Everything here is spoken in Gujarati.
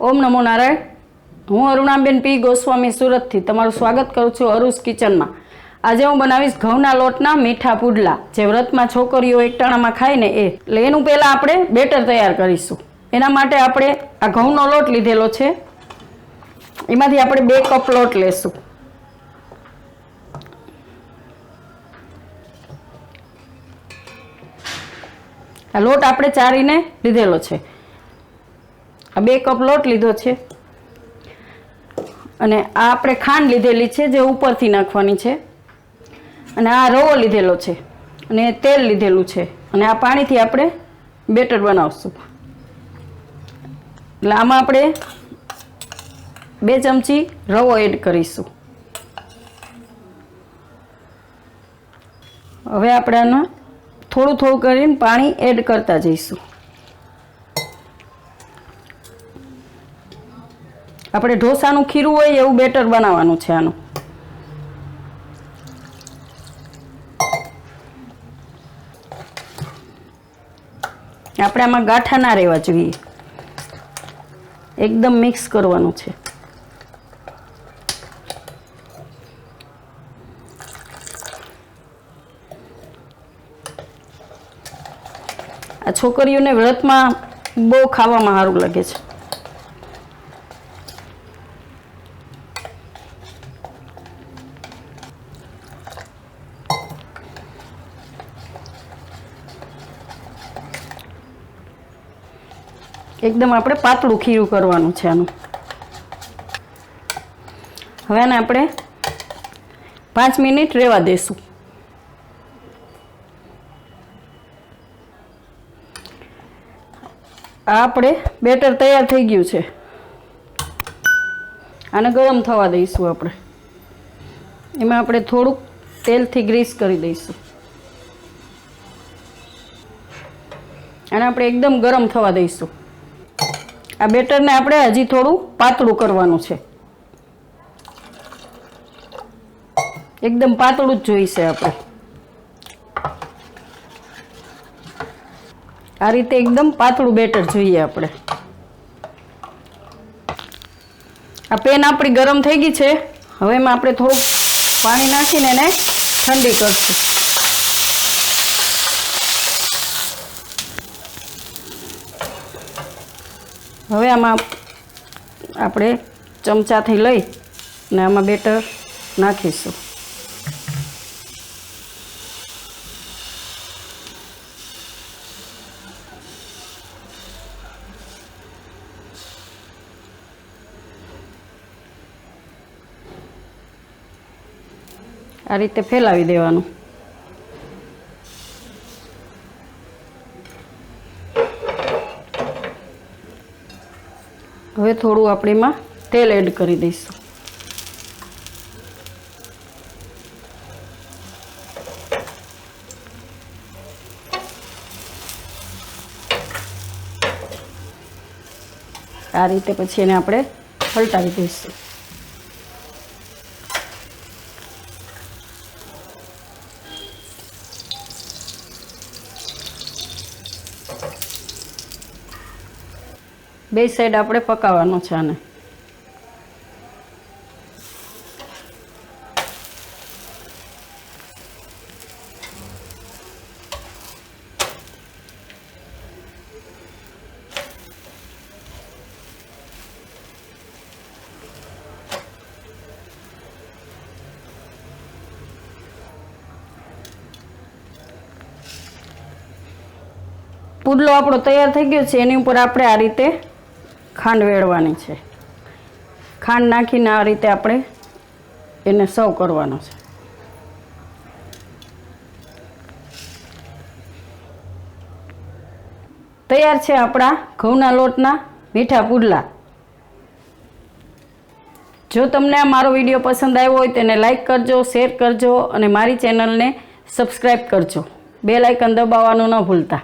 ઓમ નમો નારાયણ. હું અરુણાબેન પી. ગોસ્વામી સુરતથી તમારું સ્વાગત કરું છું અરુસ કિચનમાં. આજે હું બનાવીશ ઘઉંના લોટના મીઠા પુડલા. જે વ્રતમાં છોકરીઓ એકટાણામાં ખાય ને એ. એટલે એનું પહેલાં આપણે બેટર તૈયાર કરીશું. એના માટે આપણે આ ઘઉંનો લોટ લીધેલો છે. એમાંથી આપણે બે કપ લોટ લેશું. આ લોટ આપણે ચારીને લીધેલો છે. આ બે કપ લોટ લીધો છે. અને આ આપણે ખાંડ લીધેલી છે જે ઉપરથી નાખવાની છે. અને આ રવો લીધેલો છે. અને તેલ લીધેલું છે. અને આ પાણીથી આપણે બેટર બનાવશું. એટલે આમાં આપણે બે ચમચી રવો એડ કરીશું. હવે આપણે આમાં થોડું થોડું કરીને પાણી એડ કરતા જઈશું. આપણે ઢોસાનું ખીરું હોય એવું બેટર બનાવવાનું છે આનું. આપણે આમાં ગાંઠા ના રહેવા જોઈએ. એકદમ મિક્સ કરવાનું છે. આ છોકરીઓને વ્રતમાં બહુ ખાવામાં સારું લાગે છે. એકદમ આપણે પાતળું ખીરું કરવાનું છે આનું. હવે આને આપણે પાંચ મિનિટ રહેવા દેશું. આ આપણે બેટર તૈયાર થઈ ગયું છે. આને ગરમ થવા દઈશું આપણે. એમાં આપણે થોડુંક તેલથી ગ્રીસ કરી દઈશું. અને આપણે એકદમ ગરમ થવા દઈશું. આ બેટરને આપણે હજી થોડું પાતળું કરવાનું છે. એકદમ પાતળું જ જોઈશે આપણે. આ રીતે એકદમ પાતળું બેટર જોઈએ આપણે. આ પેન આપણી ગરમ થઈ ગઈ છે. હવે એમાં આપણે થોડુંક પાણી નાખીને એને ઠંડી કરશું. હવે આમાં આપણે ચમચાથી લઈ અને આમાં બેટર નાખીશું. આ રીતે ફેલાવી દેવાનું. હવે થોડું આપણે એમાં તેલ એડ કરી દઈશું. આ રીતે પછી એને આપણે પલટાવી દઈશું. બે સાઈડ આપણે પકાવવાનું છે આને. પુડલો આપણો તૈયાર થઈ ગયો છે, એની ઉપર આપણે આ રીતે ખાંડ વેળવાની છે. ખાંડ નાખીને આ રીતે આપણે એને સર્વ કરવાનો છે. તૈયાર છે આપણા ઘઉંના લોટના મીઠા પુડલા. જો તમને આ મારો વીડિયો પસંદ આવ્યો હોય તેને લાઈક કરજો, શેર કરજો અને મારી ચેનલને સબસ્ક્રાઈબ કરજો. બે લાઇકન દબાવવાનું ન ભૂલતા.